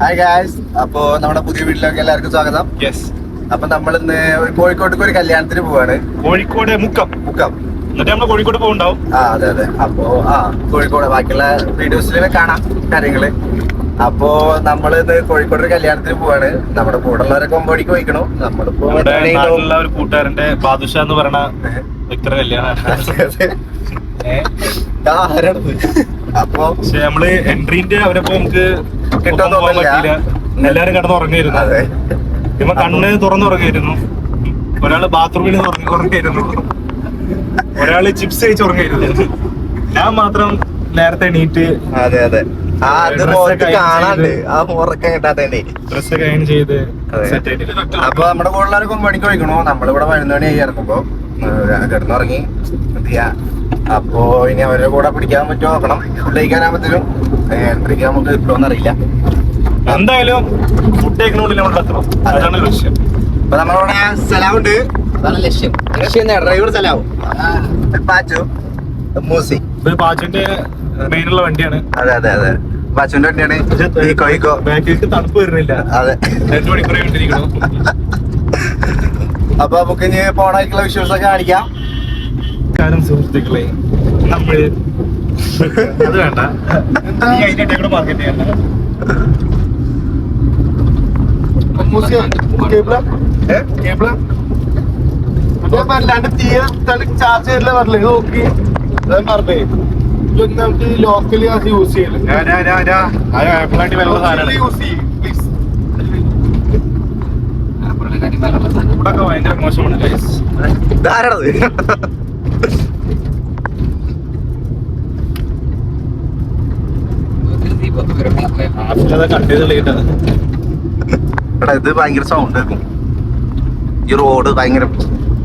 Hi guys അപ്പോ നമ്മുടെ പുതിയ വീട്ടിലേക്ക് എല്ലാവർക്കും സ്വാഗതം. യെസ് അപ്പൊ നമ്മൾ ഇന്ന് കോഴിക്കോട്ടേക്ക് ഒരു കല്യാണത്തിന് പോവാണ്. കോഴിക്കോട് മുക്കം. മുക്കം. എന്നിട്ട് നമ്മൾ കോഴിക്കോട് പോകുണ്ടാവും ആ അതെ അതെ. അപ്പോ ആ കോഴിക്കോട്. ബാക്കിയുള്ള വീഡിയോസിൽ കാണാം കാര്യങ്ങൾ. അപ്പോ നമ്മൾ ഇന്ന് കോഴിക്കോട് ഒരു കല്യാണത്തിന് പോവാണ്. നമ്മുടെ കൂടെ ഉള്ളവരൊക്കെ ഒമ്പടിക്ക് പോയിക്കണു. നമ്മളിപ്പോ ഒരു കൂട്ടുകാരന്റെ ബാദുഷ എന്ന് പറയുന്ന വ്യക്തിയുടെ കല്യാണമാണ്. അതെ, അതെ. ആ, ആരാണത്? അപ്പോ പക്ഷെ നമ്മൾ എൻട്രീന്റെ അവരപ്പോ നമുക്ക് കിട്ടാൻ. പറ്റിയില്ല. എല്ലാരും കിടന്ന് ഉറങ്ങിയിരുന്നു. അതെ. കണ്ണ് തുറന്നുറങ്ങിയിരുന്നു ഒരാൾ ബാത്റൂമിൽ ഉറങ്ങിയിരുന്നു. ഒരാൾ ചിപ്സ് കഴിച്ച് ഉറങ്ങിയിരുന്നു. ഞാൻ മാത്രം നേരത്തെ എണീറ്റ് അതെ അതെ. ആ അത് Dress മുഖത്ത് കാണാണ്ട്. ആ മുറക്കം കിട്ടാത്തേ ഡ്രസ് ഒക്കെ അയൺ ചെയ്ത് സെറ്റ് ആയിട്ട് അപ്പൊ നമ്മുടെ കൂടുതലും മണിക്ക് കഴിക്കണോ നമ്മളിവിടെ പതിനൊന്ന് മണി ഇറങ്ങുമ്പോ. കിടന്നുറങ്ങി. എന്ത് ചെയ്യാ? അപ്പോ ഇനി അവരുടെ കൂടെ പിടിക്കാൻ പറ്റുമോ നോക്കണം. ഫുഡ് കഴിക്കാനാകുമ്പത്തേനും എൻട്രിക്ക് നമുക്ക് കിട്ടുമോ അറിയില്ല. എന്തായാലും ഫുഡ് കഴിക്കണോണ്ടില്ല നമ്മൾ എത്തണം. അതാണ് ലക്ഷ്യം. അപ്പൊ നമ്മളവിടെ സ്ഥലമുണ്ട് അതാണ് ലക്ഷ്യം. ലക്ഷ്യം ഡ്രൈവർ സ്ഥലമാവും പാച്ചു മൂസി. പാച്ചിന്റെ മെയിനുള്ള വണ്ടിയാണ്. അതെ അതെ അതെ. പാച്ചുന്റെ വണ്ടിയാണ്. ഈക്കോ ഈക്കോ ബാക്കിലേക്ക് തണുപ്പ് വരുന്നില്ല. അതെ. രണ്ടു മണിക്കൂറേ കൊണ്ടിരിക്കണം. അപ്പൊ നമുക്ക് ഇനി പോണായിട്ടുള്ള വിശ്വാസം കാണിക്കാം. കാലം സുഹൃത്തുക്കളെ. നമ്മൾ അത് വേണ്ട. മാർക്കറ്റ് ചെയ്യണ്ട ചാർജ് ചെയ്തില്ല പറഞ്ഞില്ലേ ഇത് നോക്കി. പറഞ്ഞേ ഇതൊന്നും നമുക്ക് ലോക്കലി അത് യൂസ് ചെയ്യൽ? യൂസ് ചെയ്യും ഇവിടൊക്കെ ഭയങ്കര മോശമാണ് ചെയ്ത് എടാ ഇത് ഭയങ്കര സൗണ്ട് ഈ റോഡ് ഭയങ്കര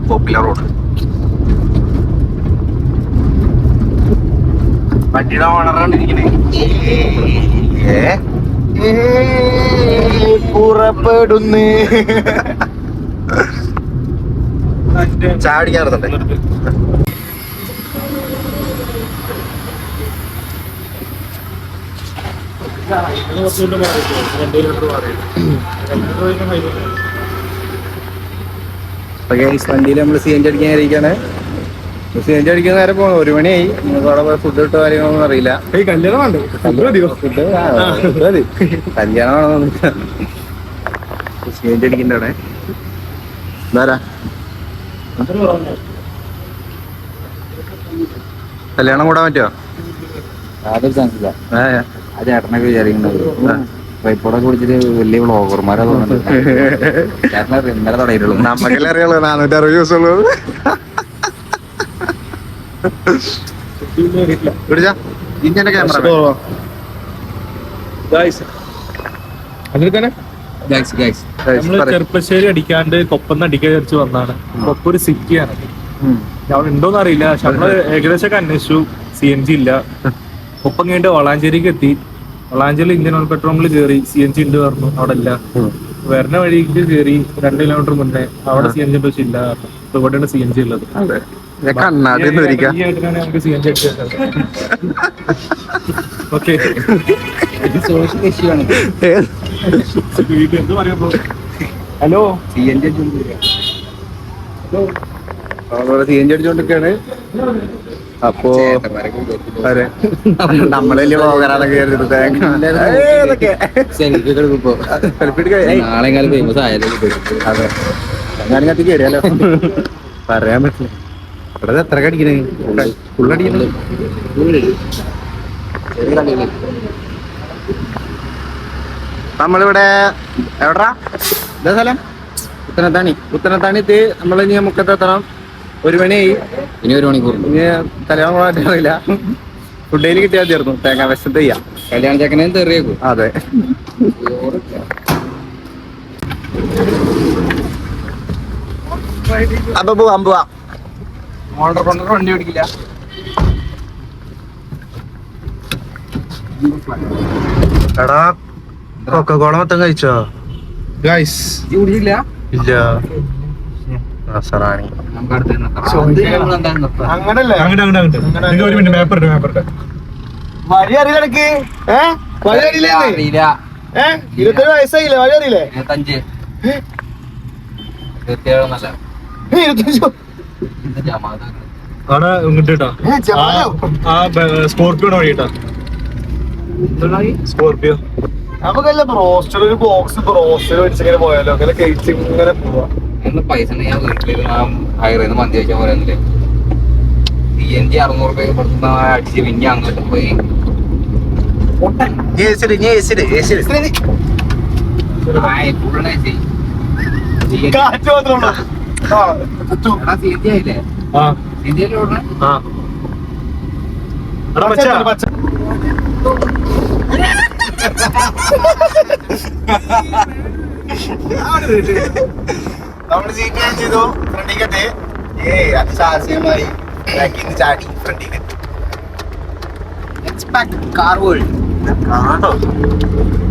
പോപ്പുലർ റോഡ് വണ്ടിയുടെ ഇരിക്കുന്നത് ഏ പുറപ്പെടുന്നേ ചായ കുടിക്കാറുണ്ട് നിർത്ത്. ഇത് കുറച്ചുകൂടെ മാറിയിട്ട് വണ്ടിയിലോട്ട് മാറിയിട്ട്. രണ്ടു കഴിഞ്ഞു. വണ്ടിയിൽ നമ്മൾ സി എൻ ജി അടിക്കാൻ ഇരിക്കാണ് സി എൻ ജി അടിക്കുന്ന നേരം പോകണം ഒരു മണിയായി. നിങ്ങൾക്ക് അവിടെ പോയി ഫുഡ് കിട്ടോ കാര്യങ്ങളൊന്നും അറിയില്ല. കല്യാണമാണോ സി എൻ ജി അടിക്കണ്ട അവിടെ? എന്താരാ കല്യാണം കൂടാൻ പറ്റുമോ യാതൊരു ചാൻസില്ല ഇല്ല ആ. ചേട്ടനൊക്കെ വിചാരിക്കുന്നത്. ട്രൈപ്പോഡൊക്കെ കുടിച്ചിട്ട് വലിയ വ്ളോഗർമാരാ തോന്നുന്നുണ്ട് ചേട്ടനെ ഇന്നലെ തുടങ്ങിയിട്ടുള്ളൂ. നമുക്കല്ലേ അറിയുള്ളൂ നാനൂറ്റി അറുപത് ദിവസമുള്ളൂ ക്യാമറ നമ്മൾ ചെറുപ്പശ്ശേരി അടിക്കാണ്ട് കൊപ്പം അടിക്കാൻ വിചാരിച്ചു വന്നാണ് കൊപ്പം ഒരു സിറ്റിയാണ് അവിടെ ഉണ്ടോന്ന് അറിയില്ല. പക്ഷെ നമ്മൾ ഏകദേശം ഒക്കെ അന്വേഷിച്ചു. സി എൻ ജി ഇല്ല. കൊപ്പം കഴിഞ്ഞിട്ട് വളാഞ്ചേരിക്ക് എത്തി. വളാഞ്ചേരി ഇന്ത്യൻ ഓയിൽ പെട്രോളിൽ കയറി. സി എൻ ജി ഉണ്ട് പറഞ്ഞു. അവിടെ ഇല്ല. വരുന്ന വഴിക്ക് കയറി രണ്ട് കിലോമീറ്റർ മുന്നേ. അവിടെ സി എൻ ജി പക്ഷെ ഇല്ല. ഇപ്പൊ ഇവിടെയാണ് സി എൻ ജി ഉള്ളത്. Okay hello? C N G C N G അടിച്ചോണ്ടിരിക്കാണ്. അപ്പോ അതെ. നമ്മളല്ലേ പോകാനൊക്കെ അതെ. ഞാൻ കത്തി കയറിയാലോ പറയാൻ പറ്റില്ല. ഇവിടെ എത്ര കടിക്കണേ? ഫുള്ളടിക്കണേ നമ്മളിവിടെ എവിടാ? ഇതാ സ്ഥലം. പുത്തനത്താണി പുത്തനത്താണി എത്തി നമ്മൾ ഇനി മുക്കത്തെത്തണം ഒരു മണിയായി ഇനി ഒരു മണിക്കൂർ. ഇനി കല്യാണം പോകാൻ പറ്റില്ല ഫുഡ് ഡെയിലി കിട്ടിയാൽ തീർന്നു തേങ്ങ വിശത്ത് ചെയ്യാം. കല്യാണ ചെക്കനെ തെറിയേക്കും. അതെ. അപ്പൊ പോവാം പോവാം. ഓർഡർ കൊണ്ടു വണ്ടി ഓടിക്കില്ല. എടാ കൊക്കക്കോള മൊത്തം കഴിച്ചോ? ഗൈസ് ഇല്ല. ഇല്ല സ്കോർപിയോ നമുക്ക് അടുത്ത് നിർത്താം. അങ്ങനല്ലേ? അങ്ങോട്ട് അങ്ങോട്ട് അങ്ങോട്ട് നിങ്ങൾ ഒരു മിനിറ്റ് പേപ്പർ ഇട്ട് പേപ്പർ ഇട്ട് വഴി അറിയില്ല എനിക്ക് ഏ? വഴി അറിയില്ലേ അറിയില്ല. ഏ? ഇരുപത്തേഴ് വയസ്സായില്ലേ? വഴി അറിയില്ലേ? ഇരുപത്തഞ്ച്. ഇരുപത്തിയേഴ് നല്ല. ഏ, ഇരുപത്തഞ്ചോ? ജമാഅത്ത് അവിടെ ഇങ്ങോട്ട് കേട്ടോ ഏ, ജമാലോ? ആ സ്കോർപ്പിയോ വഴിട്ടാ സ്കോർപ്പിയോ. നമുക്കല്ല ബ്രോസ്റ്റർ ഒരു ബോക്സ് ബ്രോസ്റ്റർ മേടിച്ചിങ്ങനെ പോയാലോ? അങ്ങനെ കഴിച്ച് ഇങ്ങനെ പോവാ. എന്റെ പൈസ ഞാൻ വീട്ടിൽ ചെയ്ത് മന്തി കഴിക്കാൻ എൻ ജി അറുന്നൂറ് രൂപ കൊടുക്കുന്ന അടിച്ച് പിന്നെ അങ്ങോട്ട് പോയി. കാറ്റ് മാത്രമേ ഉള്ളൂ. ആ, നമ്മൾ സീറ്റ് ഞാൻ ചെയ്തു. ഫ്രണ്ടിൽ കെട്ട് ഏ അതിസാഹസ്യമായി ബാക്കിൽ ചാടി ഫ്രണ്ടിൽ കാർ വേൾഡ് കാണോ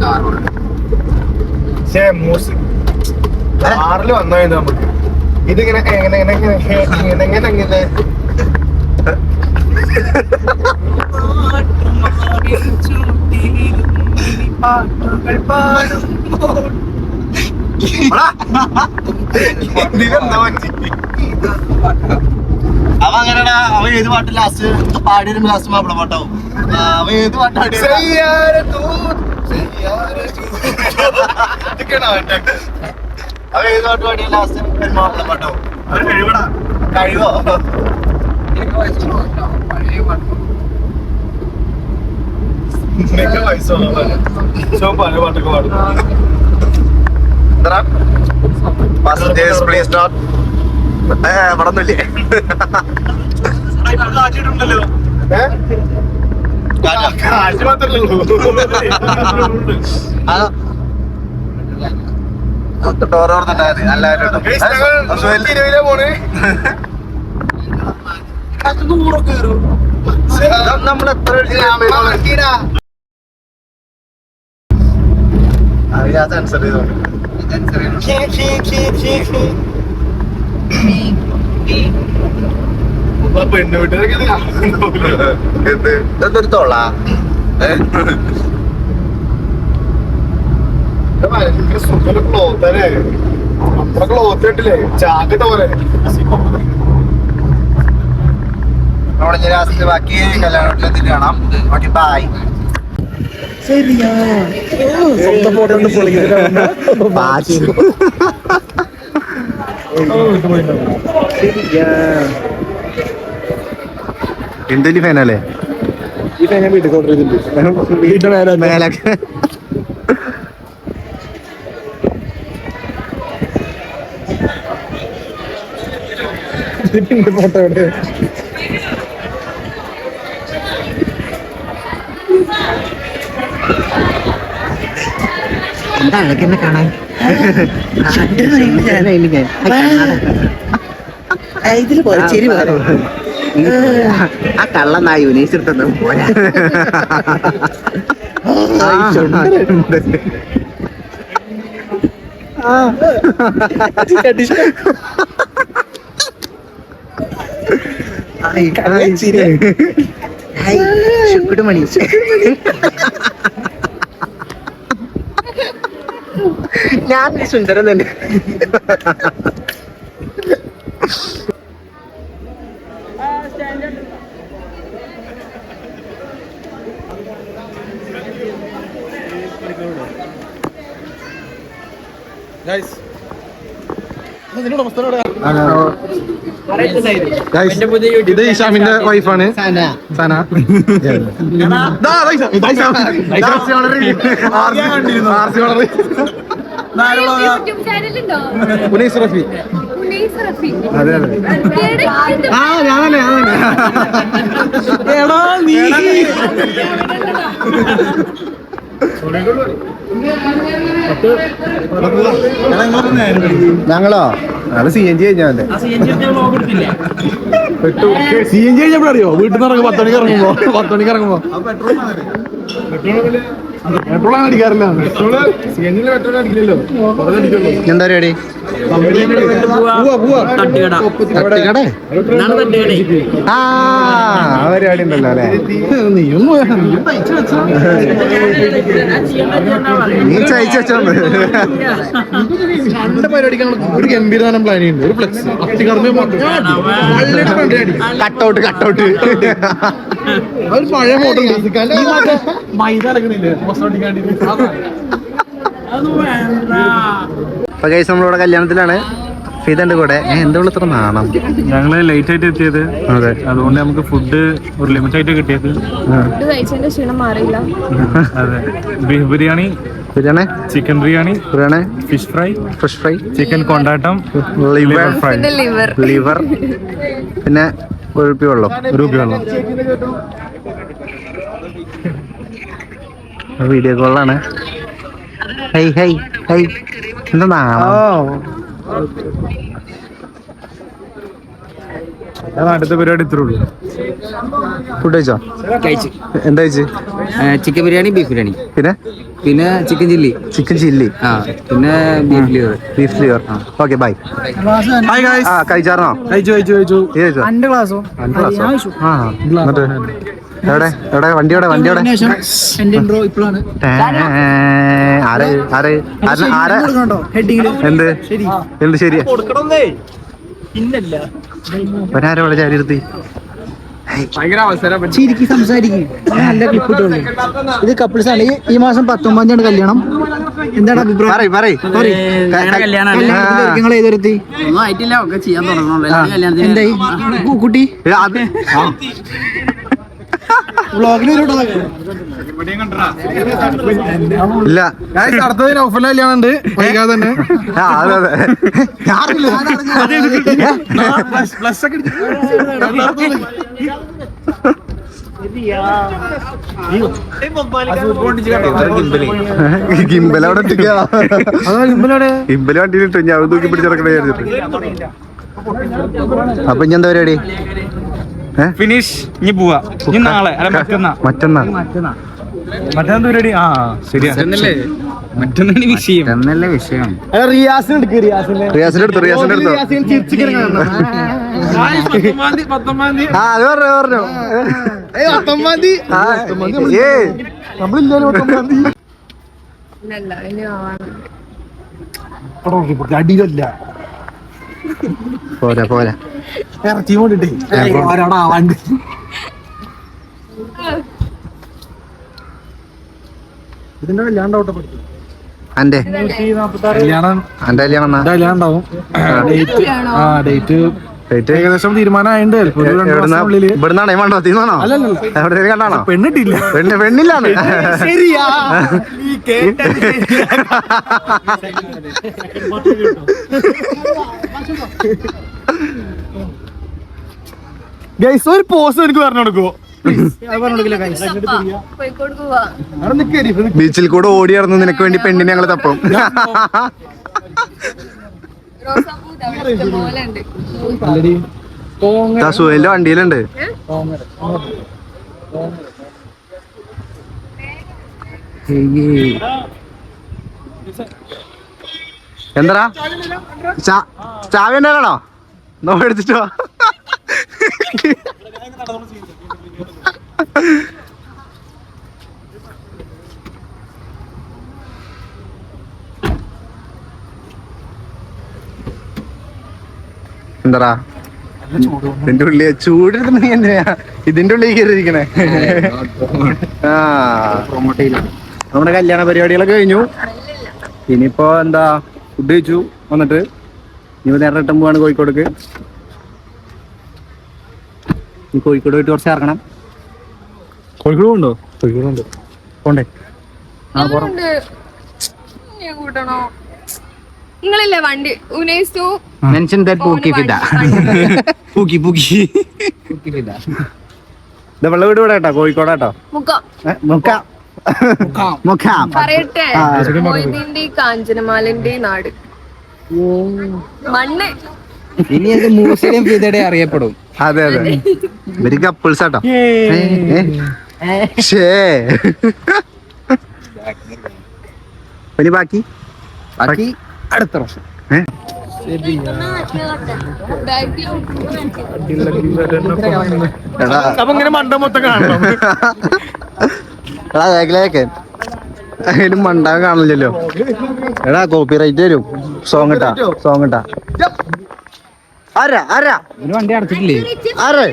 കാർ വേൾഡ് പക്ഷേ മൂസ്. ആറിൽ വന്നായിരുന്നു നമുക്ക്? ഇതിങ്ങനെ എങ്ങനെ എങ്ങനെ എങ്ങനെ എങ്ങനെ എങ്ങനെ? എങ്ങനെ അവ അങ്ങനെടാ അവ ഏത് പാട്ട് ലാസ്റ്റ് പാടി ലാസ്റ്റ് മാപ്പിള പാട്ടാവും. അവ ഏത് പാട്ടാടി അവ ഏത് പാട്ട് പാടിയ ലാസ്റ്റ് മാപ്പിള പാട്ടാവും. കഴിവടാ കഴിവോ? നിനക്ക് പൈസ ഉള്ളതല്ലേ? പല പാട്ടൊക്കെ പാടും പാസഞ്ചേഴ്സ് പ്ലീസ് ഡോർ ഓർന്നിട്ടാ മതി എല്ലാവരും ഗയ്സ്, ഞങ്ങൾ തിരുവിലെ പോണ് നമ്മൾ എത്ര അറിയാത്ത ആൻസർ ചെയ്തോണ്ട് പെണ്ണു ക്ലോത്ത് നമ്മുടെ ക്ലോത്ത് കണ്ടില്ലേ ജാക്കറ്റ് പോലെ. നമ്മുടെ ജലാസിന്റെ ബാക്കി കല്യാണത്തിൽ കാണാം. ഓക്കെ ബൈ സ്വന്തം ഫോട്ടോ കൊണ്ട് ഇന്ത്യയിൽ ഫാനല്ലേ ഈ ഞാൻ വീട്ടിൽ കൊണ്ടുവരുന്നുണ്ട് വീട്ടിൽ മേലെ മേലൊക്കെ ഫോട്ടോ എവിടെ ഇതിൽ പോയി ശരി പോരെ. ആ കള്ളം നാ യുനീസ് എടുത്തൊന്നും പോരാ. ശുക്കുട് ഞാൻ സുന്ദരൻ തന്നെ. ഇത് ഇഷാമിന്റെ വൈഫാണ് സന ദാ, ദാ ഇഷാം, ഉനൈസ് റഫി അതെ അതെ. ആ ഞാൻ തന്നെ എടാ നീ. ഞങ്ങളോ? അത് സി എൻ ജി കഴിഞ്ഞാൽ സി എൻ ജി കഴിഞ്ഞപ്പോഴറിയോ വീട്ടിൽ നിന്ന് ഇറങ്ങും പത്ത് മണിക്ക് ഇറങ്ങുമ്പോ പത്ത് മണിക്ക് ഇറങ്ങുമ്പോ. അടിക്കാറില്ല പെട്രോൾ അടിക്കുള്ളൂ എന്താ പരിപാടി ആ പരിപാടി ഉണ്ടല്ലോ അല്ലേ? നീയും നീ ചയച്ചു വെച്ചോണ്ട്. രണ്ട് പരിപാടിക്കാണ്. ഒരു പ്ലാൻ ചെയ്യുന്നുണ്ട്. ഒരു ഫ്ലെക്സ് കട്ടൗട്ട് കട്ടൗട്ട് ഒരു പഴയ മോഡൽ മൈദ അടക്കണില്ലേ അപ്പൊ ഗൈസ് നമ്മളിവിടെ കല്യാണത്തിലാണ്. ഫീതന്റെ കൂടെ. എന്തുള്ള എന്താ ഉള്ള ഇത്ര നാണം? ഞങ്ങൾ ലേറ്റ് ആയിട്ട് എത്തിയത്. അതെ. അതുകൊണ്ട് നമുക്ക് ഫുഡ് ഒരു ലിമിറ്റ് ആയിട്ട് കിട്ടിയത്. അതെ. Beef biryani biryani? Chicken biryani biryani? Fish fry fish fry chicken കൊണ്ടാട്ടം ലിവർ ഫ്രൈ പിന്നെ ലിവർ ലിവർ പിന്നെ രൂപ വെള്ളം. ഒരു രൂപ വെള്ളം. വീഡിയോ കോളാണ് ഹൈ ഹൈ ഹൈ എന്താ നാട്ടിലത്തെ അടുത്ത പരിപാടി ഇത്രേ ഉള്ളൂ. ഫുഡ് കഴിച്ചോ? കഴിച്ചു. എന്താ കഴിച്ചു? Chicken biryani beef biryani. പിന്നെ? പിന്നെ ചിക്കൻ ചില്ലി ചിക്കൻ ചില്ലി ആ പിന്നെ beef liver beef liver okay bye hi guys ആ കഴിച്ചാർന്നോ കഴിച്ചു കഴിച്ചു കഴിച്ചു. കഴിച്ചോ? രണ്ട് ക്ലാസ്സോ അന്റെ ക്ലാസ്സോ ആ എന്നിട്ട്? എവിടെ? എവിടെ? വണ്ടി എവിടെ വണ്ടി എവിടെ ഏ, ആരെ ആരെ? ആരെ- ആരെ? എന്ത്? എന്ത് ശരിയാ ഒരാരെ ചിരിക്കി സംസാരിക്കും. നല്ല ഇത് കപ്പിൾസ് ആണ്. ഈ- മാസം പത്തൊമ്പതാം തീയതി കല്യാണം. എന്താണ് അഭിപ്രായം? ഏതൊരുത്തി? എന്തായി? കുട്ടി? ഇല്ല. അടുത്തത് നൗഫൽ കല്യാണം ഉണ്ട് വൈകാതെ തന്നെ. ആ അതെ അതെ. ഗിംബൽ അവിടെ ഇട്ടിക്കാ ഗിംബൽ വണ്ടിയിൽ ഇട്ടു. ഞാൻ തൂക്കി പിടിച്ചിറക്കണേ അപ്പൊ ഇനി എന്താ പരിപാടി? ഫിനിഷ് ഇനി പോവാ. ഇനി നാളെ. അല്ല മറ്റന്നാ. മറ്റന്നാ. മറ്റന്നാ. പരിപാടി? ആ ശരിയാ. മറ്റൊന്നാണ് വിഷയം. എന്നല്ലേ വിഷയം. റിയാസിന്റെ അടുത്തു റിയാസിന്റെ അടുത്തോ ആ. അത് പറഞ്ഞു പറഞ്ഞു. അടിയിലല്ല. പോരാ പോരാ. ഇറച്ചി കൊണ്ടിട്ടേ ഒരാടാവാണ്ട് ഇതിന്റെ കല്യാണം ഔട്ട് പഠിക്കും അന്റെ. കല്യാണം അന്റെ കല്യാണം ഉണ്ടാവും. ഡേറ്റ് ആ ഡേറ്റ് ഡേറ്റ് ഏകദേശം തീരുമാനമായിട്ടുണ്ട് ഇവിടുന്നാണോ. എവിടെ കണ്ടാണോ? പെണ്ണിട്ടില്ല. പെണ്ണ് പെണ്ണില്ലാന്ന്? ശരിയാ. ഗൈസ് ഒരു പോസ് എനിക്ക് പറഞ്ഞു കൊടുക്കുവോ? ബീച്ചിൽ കൂടെ ഓടി നടന്ന് നിനക്ക് വേണ്ടി പെണ്ണിനെ ഞങ്ങൾ തപ്പും. സുഹേലിന്റെ വണ്ടിയിലുണ്ട്. എന്താടാ? ചാ- ചാവി ഉണ്ടാകണോ നോ എന്താടാ? ഇതിന്റെ ഉള്ളി ചൂടെടുത്ത് നീ എന്തിനാ? ഇതിന്റെ ഉള്ളിൽ കയറിയിരിക്കണേ. ആ. നമ്മുടെ കല്യാണ പരിപാടികളൊക്കെ കഴിഞ്ഞു. ഇനിയിപ്പോ എന്താ ഫുഡ് കഴിച്ചു വന്നിട്ട്. ഇനി നേരെ ഇട്ടം പോവാണ് കോഴിക്കോടേക്ക്. ഈ കോഴിക്കോട് പോയിട്ട് കുറച്ച് ഇറങ്ങണം. കോഴിക്കോട് ഉണ്ടോ. കോഴിക്കോടുണ്ട് പോണ്ടേ? ആ ഞാൻ കൂട്ടണോ നിങ്ങളില്ലേ വണ്ടി? ഉനേസ് മെൻഷൻ ദാറ്റ് പൂക്കി ഫിദ പൂക്കി പൂക്കി. ഇത് വെള്ള വീട് ഇവിടെ കേട്ടോ കോഴിക്കോടാട്ടോ മുക്കം. മുക്കാം. മുഖാം പറയട്ടെ. മൊയ്തീന്റെ കാഞ്ചനമാലന്റെ നാട്. മണ്ണ്. ഇനി അത് മൂസലും ഫിദയുടെ അറിയപ്പെടും. അതെ അതെ. ഇവർ കപ്പിൾസ് ആട്ടോ. ഇനി ബാക്കി. ബാക്കി. അടുത്ത പ്രാവശ്യം. ഏഹ് എടാ. അപ്പൊ ഇങ്ങനെ മണ്ട മൊത്തം കാണണം. എടാ മണ്ടാൻ കാണില്ലല്ലോ. എടാ കോപ്പി റൈറ്റ് വരും. സോങ് ഇട്ടാ സോങ് ഇട്ടാ. ആരാ ആരാ? ഒരു വണ്ടി അടച്ചിട്ടില്ലേ? ആര്?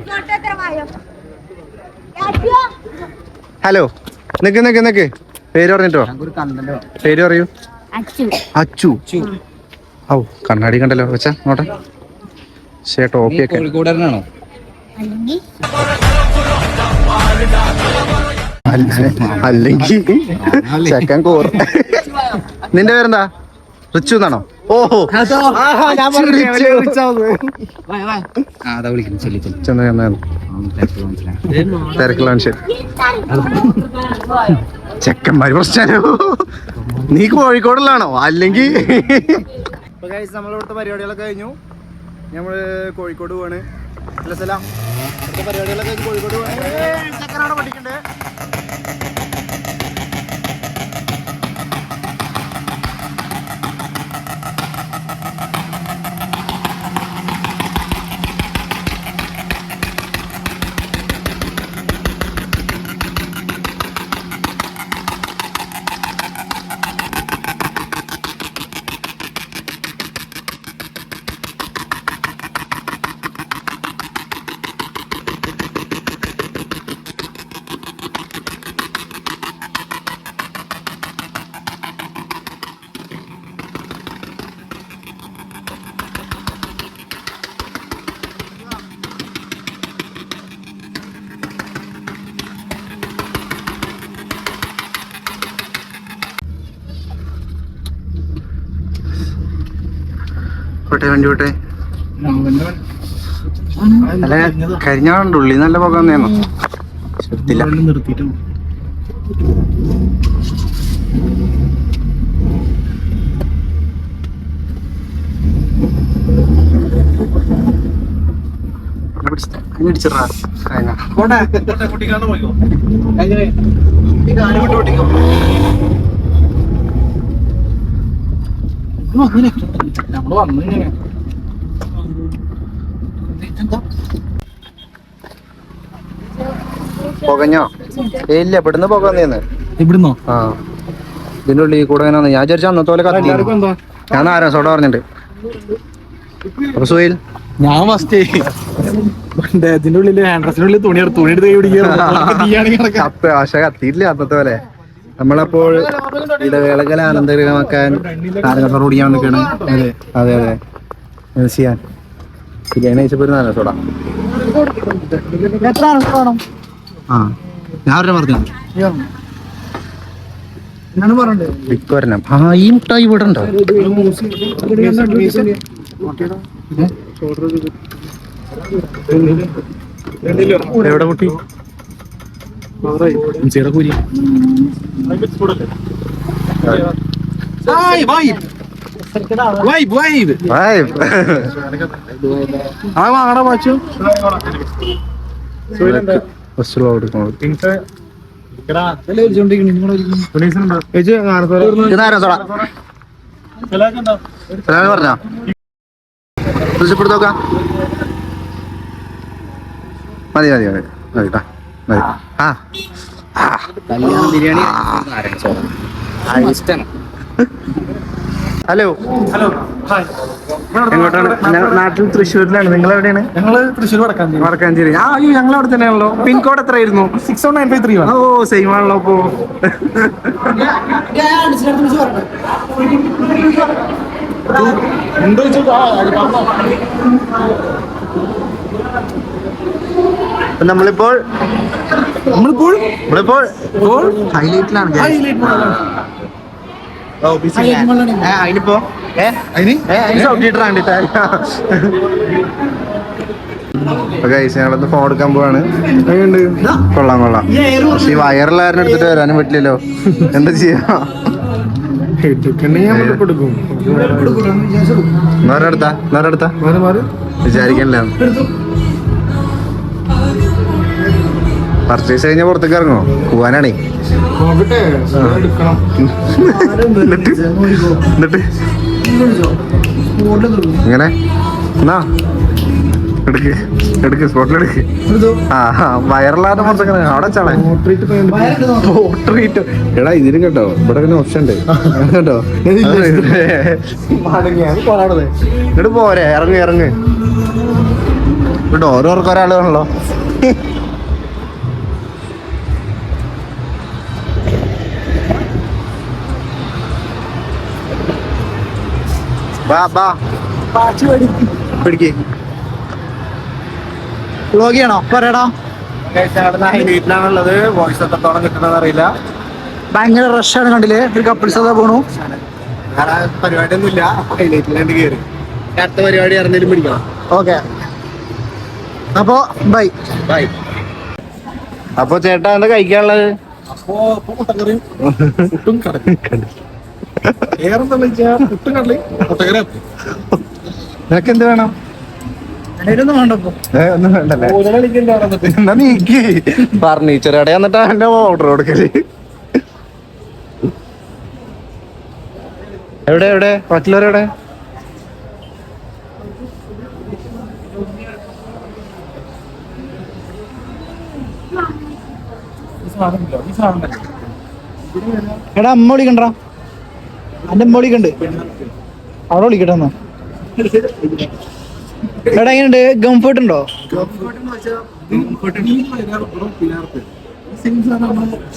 ഹലോ. നിക്ക് നിക്ക് നിക്ക്. പേര് പറഞ്ഞിട്ടോ? പേര് പറയൂ. അച്ചു. ഔ കണ്ണാടി കണ്ടല്ലോ വെച്ചാ നോട്ടെ. ശേ ടോപ്പിയൊക്കെ കോഴിക്കോടുകാരനാണോ? അല്ലെങ്കിൽ ചെക്കൻ കോർ നിന്റെ പേരെന്താ? റിച്ചു എന്നാണോ? ഓഹോ റിച്ചു. ആ അതാ വിളിക്കുന്നു ചെല്ലി ചെല്ലി. ചെന്ന് ചെന്ന് ചെന്ന്. തിരക്കുള്ള മനുഷ്യൻ ചെക്കന്മാര് പ്രശ്നോ നീ കോഴിക്കോടിലാണോ അല്ലെങ്കിൽ നമ്മളിവിടുത്തെ പരിപാടികളൊക്കെ കഴിഞ്ഞു. നമ്മൾ കോഴിക്കോട് പോവാണ്. അല്ല സ്ഥലം ഇവിടുത്തെ പരിപാടികളൊക്കെ കോഴിക്കോട് പോവാണ്. ചെക്കനാണ് പഠിക്കണ്ടേ. വിട്ടെ വണ്ടി വിട്ടെ അല്ല കരിഞ്ഞാണ്ട് ഉള്ളി നല്ല പുക വന്നേന്നോ? ശ്രദ്ധില്ല അതിനടിച്ചിടാ കുട്ടിക്കാണ്ട് പോയിക്കോ? നമ്മൾ വന്നു ഇങ്ങനെ പുകഞ്ഞോ? ഇല്ല ഇവിടുന്ന് പുക വന്നേന്ന്. ഇവിടുന്നോ? ആ. ഇതിന്റെ ഉള്ളിൽ കൂടെ ഞാൻ വിചാരിച്ച അന്നത്തെ പോലെ കത്തി ഞാൻ നാരായണ സോഡ പറഞ്ഞിട്ടുണ്ട് അപ്പൊ സുഹൈൽ? ഞാൻ ഫസ്റ്റ് ഇതിന്റെ ഉള്ളിൽ ഹാൻഡ്രസിന്റെ ഉള്ളിൽ തുണി തുണി എടുത്ത് കൈ പിടിക്കുക. കത്തിയില്ല അന്നത്തെ പോലെ. നമ്മളപ്പോൾ ഇടവേളകളെ ആനന്ദകരമാക്കാൻ കുടിക്കാൻ നിൽക്കണം അതെ അതെ അതെ. ചെയ്യാൻ. ബിരിയാണി കഴിച്ചപ്പോ ഒരു നാരങ്ങ സോഡ എത്ര ആൾക്ക് വേണം? ആ ഞാൻ ഒരെണ്ണം പറഞ്ഞു. ആ ഈ മുട്ടായി ഇവിടെ ഉണ്ടോ? എവിടെ കുട്ടി സലാമി പറഞ്ഞോ? മതി മതി മതി. മതി ട്ടാ. മതി. ആ. കല്യാണ ബിരിയാണി നാരായണ ചോറ. ഇഷ്ടമാണ് ഹലോ. ഹലോ. ഹായ്. എങ്ങോട്ടാണ്? ഞങ്ങൾ നാട്ടിൽ? തൃശ്ശൂരിലാണ്. നിങ്ങൾ എവിടെയാണ് ഞങ്ങൾ തൃശ്ശൂർ വടക്കാൻ വടക്കാഞ്ചേരി. ആ അയ്യോ ഞങ്ങൾ അവിടെ തന്നെയാണല്ലോ പിൻകോഡ് എത്രയായിരുന്നു? Six one nine five three one ഓ സെയിം ആണല്ലോ അപ്പോ എന്തോ അപ്പൊ നമ്മളിപ്പോൾ നമ്മളിപ്പോൾ നമ്മളിപ്പോൾ ഹൈലൈറ്റിലാണ് അതിനിപ്പോ ഞങ്ങളൊന്ന് ഫോൺ എടുക്കാൻ പോവാണ്. കൊള്ളാം കൊള്ളാം. പക്ഷെ ഈ വയറിലായിരുന്നു എടുത്തിട്ട് വരാനും പറ്റില്ലല്ലോ. എന്താ ചെയ്യാ? വേറെ മാറി മാറി വിചാരിക്കണില്ല. പർച്ചേസ് കഴിഞ്ഞ പുറത്തേക്ക് ഇറങ്ങോ പോവാനാണേ. എന്നിട്ട്? എന്നിട്ട്? ഇങ്ങനെ? എന്നാ? എടുക്ക്. എടുക്ക് സ്പോട്ടിലെടുക്ക് ആ വയറില്ലാതെ പുറത്തേക്ക് അവിടെ ചള പോർട്രേറ്റ് എടാ ഇതിനും കേട്ടോ. ഇവിടെ പിന്നെ ഓപ്ഷൻ ഉണ്ട്. കേട്ടോ. എന്നിട്ട് പോരെ ഇറങ്ങ് ഇറങ്ങ്. ഇവിടെ ഓരോർക്ക് ഒരാൾ ബാ ബാ. പിടിക്ക്. വ്ളോഗ് ചെയ്യണോ? പറയടാ. ഹൈലൈറ്റിലാണുള്ളത് വോയിസ് എത്രത്തോളം കിട്ടണമെന്ന് അറിയില്ല. ഭയങ്കര റഷാണ് കണ്ടില്ലേ? ഒരു കപ്പിൾസ് അതാ പോണു. ഹൈലൈറ്റിലാണ്ട് കയറി അടുത്ത പരിപാടി ആരെങ്കിലും പിടിക്കണം? ഓക്കെ അപ്പോ ബൈ ബൈ അപ്പൊ ചേട്ടാ എന്താ കഴിക്കാനുള്ളത്? അപ്പോ മുട്ടക്കറിയും. നിനക്ക് എന്ത് വേണം? നീക്കി. ഫർണിച്ചർ കട എന്നിട്ടാ എന്റെ ഓർഡർ കൊടുക്കൽ. എവിടെ എവിടെ? മറ്റുള്ളവരെവിടെ എടാ അമ്മ വിളിക്കണ്ടാ? എന്റെ അമ്മ വിളിക്കണ്ട്. അവിടെ വിളിക്കട്ടെ എന്നാ. എടാ എങ്ങനെയുണ്ട്? കംഫർട്ട് ഉണ്ടോ?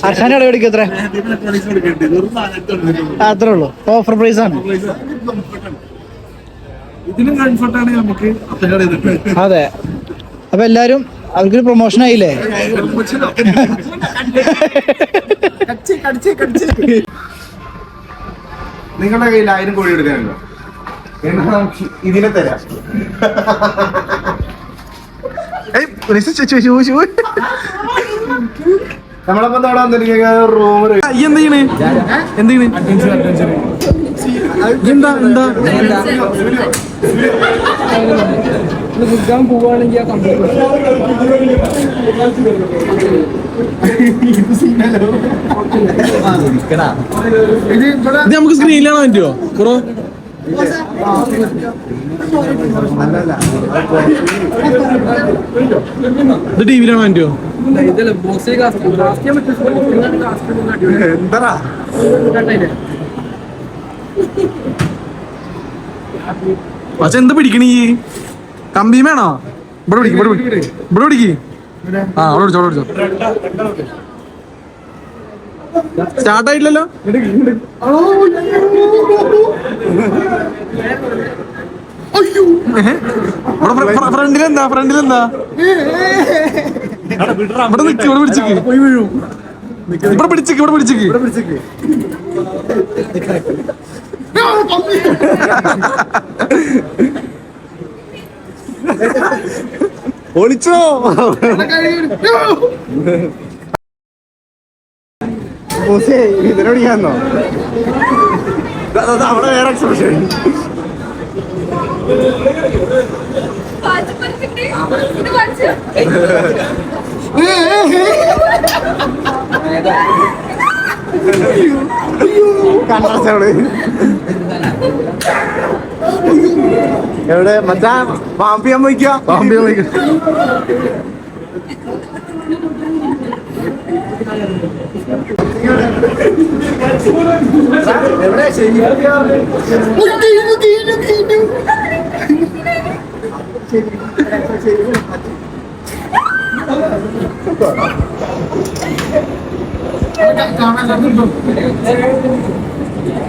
അർഷാന്റെ വിളിക്കും എത്ര? അത്രേ ഉള്ളൂ. ഓഫർ പ്രൈസ് ആണ്. അതെ. അപ്പൊ എല്ലാരും അവർക്കൊരു പ്രൊമോഷൻ ആയില്ലേ? നിങ്ങളുടെ കയ്യിൽ ആയിരം കോഴി എടുക്കാനുണ്ടോ? എന്നാ നമുക്ക് ഇതിനെ തരാം. നമ്മളപ്പോ അവിടെ വന്നിരിക്കുന്ന റൂമ് എന്താ എന്താ ഇത് നമുക്ക് സ്ക്രീനിലാണ് പറ്റുമോ കുറോ ഇത് ടി വിയിലാണോ പറ്റുമോ എന്താ പിടിക്കണീ കമ്പി വേണോ? ഇവിടെ പിടിക്കും ഇവിടെ പിടിക്കും ഇവിടെ പിടിക്ക്. ആ അവിടെ പിടിച്ചോ അവിടെ പിടിച്ചോ സ്റ്റാർട്ട് ആയിട്ടില്ലല്ലോ ഫ്രണ്ടിലെന്താ? ഫ്രണ്ടിലെന്താ? ഇവിടെ നിക്ക് ഇവിടെ പിടിച്ചിക്ക്. ഇവിടെ പിടിച്ചിക്ക് ഇവിടെ പിടിച്ചിക്ക്. ഒളിച്ചോ? ഇതിനോടിക്കാന്നോ? അവിടെ ദാ, ദാ, ദാ, അവിടെ വേറെ എക്സ്പ്രഷൻ വയ്ക്കുക പഠിച്ചു വയ്ക്കുക എവിടെ? മച്ചാ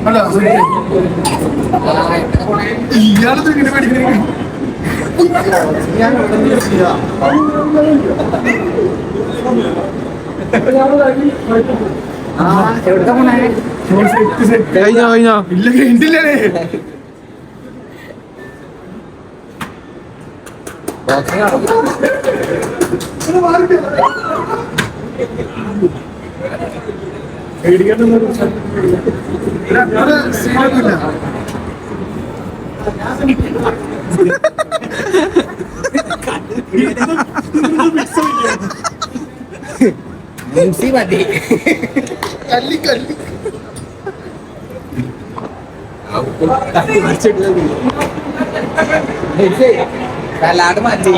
അല്ല ഇയാളത് ഇങ്ങനെ പഠിക്കുന്നത് കഴിഞ്ഞോ കഴിഞ്ഞോ? ഇല്ല കഴിഞ്ഞില്ലേ ബോക്സിംഗ് ആണ് മുൻസി മതി കല്ലി കല്ലി സലാഡ് മതി മതി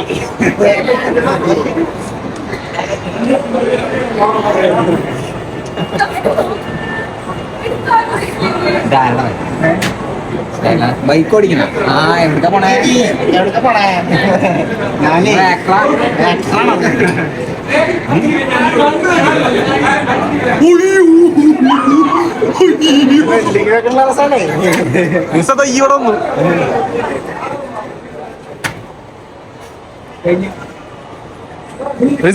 ബൈക്ക് ഓടിക്കണം. ആ എവിടുക്ക പോണേ? എവിടുത്തെ പോണേ? ഈ ഇവിടെ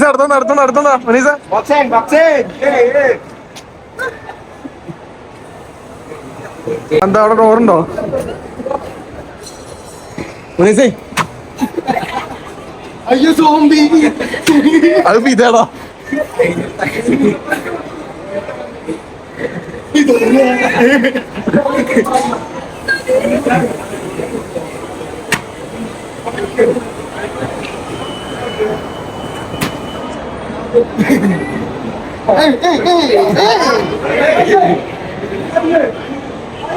അടുത്തോണ്ട് അടുത്തോണ്ട് അടുത്തോണ്ടാ മനീസ ബോക്സിംഗ് ബോക്സിംഗ് എന്താ അവിടെ ഡോറുണ്ടോ അയ്യോ സോംബി അത് പിതാടാ ഏത് റൂമിലെത്തി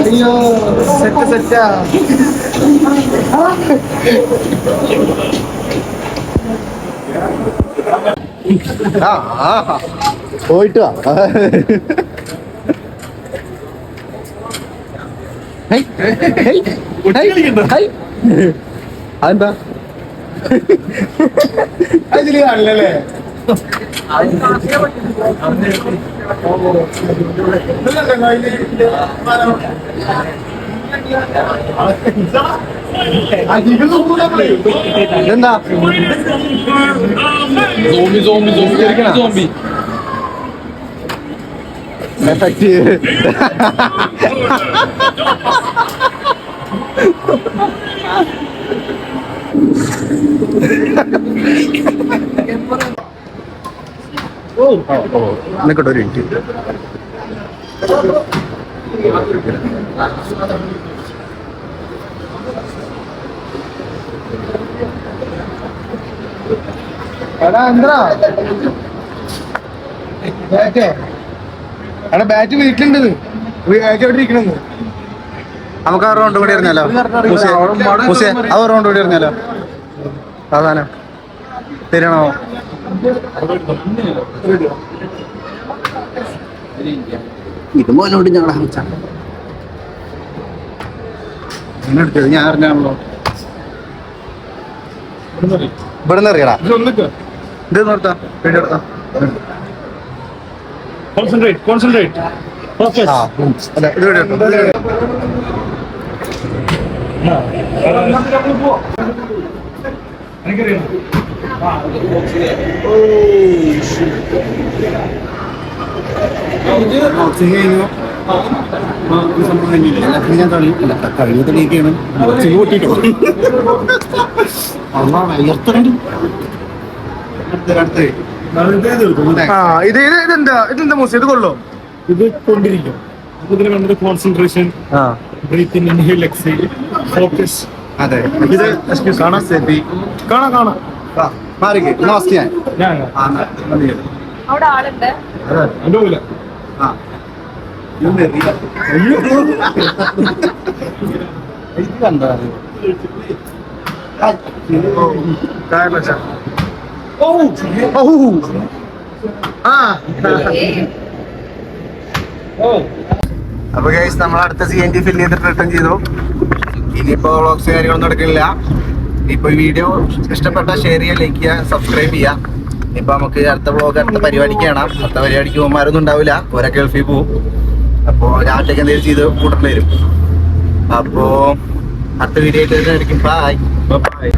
അയ്യോ സെറ്റ് സെറ്റാ പോയിട്ട് വാ. അതെന്താ? Hi, hi, hi. അതെന്താ അതിൽ കാണില്ലല്ലേ ഇതെന്താ എഫക്റ്റ് നിക്കട്ടെ ഒരു മിനിറ്റ് എടാ എന്താ ബാറ്റ്? എടാ ബാറ്റ് വീട്ടിലുണ്ട് ബാറ്റ് എവിടെ ഇരിക്കണെന്ന് നമുക്ക് ആ റൗണ്ട് കൂടി എറിഞ്ഞാലോ മുസിയെ, ആ റൗണ്ട് കൂടി എറിഞ്ഞാലോ സാധാരണ തരണോ ഇത് മോനോട് ഞങ്ങളെ ഹംസ എന്നെ എടുത്തത് ഞാൻ അറിഞ്ഞാണല്ലോ. ഇവിടെ നിന്ന് അറിയടാ. ഇത് നിർത്താം എടുത്താം. കോൺസെൻട്രേറ്റ് കോൺസെൻട്രേറ്റ് ഫോക്കസ് വീഡിയോ എടുത്തോ. ബോക്സിംഗ് കഴിഞ്ഞു സംഭവം കഴിഞ്ഞില്ല എല്ലാത്തിനും ഞാൻ കളി അല്ല കഴിഞ്ഞ തെളിയിക്കുകയാണ് ബോക്സിംഗ് പൊട്ടിട്ടോ അന്നാ വയർത്തരണ്ട് ആ ഇത് ഇത് ഇതെന്താ? ഇതെന്താ മൂസി? ഇത് കൊള്ളോ? ഇത് കൊണ്ടിരിക്കും. ഇതിന് വേണ്ടത് concentration breathing inhale exhale focus അതെ. ഇത് എക്സ്ക്യൂസ് കാണാം കാണാം. കാണാം മാറിക്ക് നമസ്തേ ഞാൻ ആ അവിടെ ആളുണ്ട്. കണ്ടോ അപ്പൊ ഗൈസ് നമ്മൾ അടുത്ത സി എൻ ജി ഫില്ല് ചെയ്തിട്ട് റിട്ടേൺ ചെയ്തു. ഇനിയിപ്പോ വ്ളോഗ്സ് കാര്യങ്ങളൊന്നും നടക്കില്ല ഇപ്പൊ വീഡിയോ ഇഷ്ടപ്പെട്ട ഷെയർ ചെയ്യുക ലൈക്ക് ചെയ്യുക സബ്സ്ക്രൈബ് ചെയ്യുക. ഇപ്പൊ നമുക്ക് അടുത്ത ബ്ലോഗ് അടുത്ത പരിപാടിക്ക് കാണാം. അടുത്ത പരിപാടിക്ക് പോകുമാരൊന്നും ഉണ്ടാവില്ല. ഓരോ ഗൾഫിൽ പോവും. അപ്പോ രാത്രിക്ക് എന്തെങ്കിലും ചെയ്ത് കൂട്ടേണ്ടി വരും. അപ്പോ അടുത്ത വീഡിയോ ആയിട്ട് ബൈ ബൈ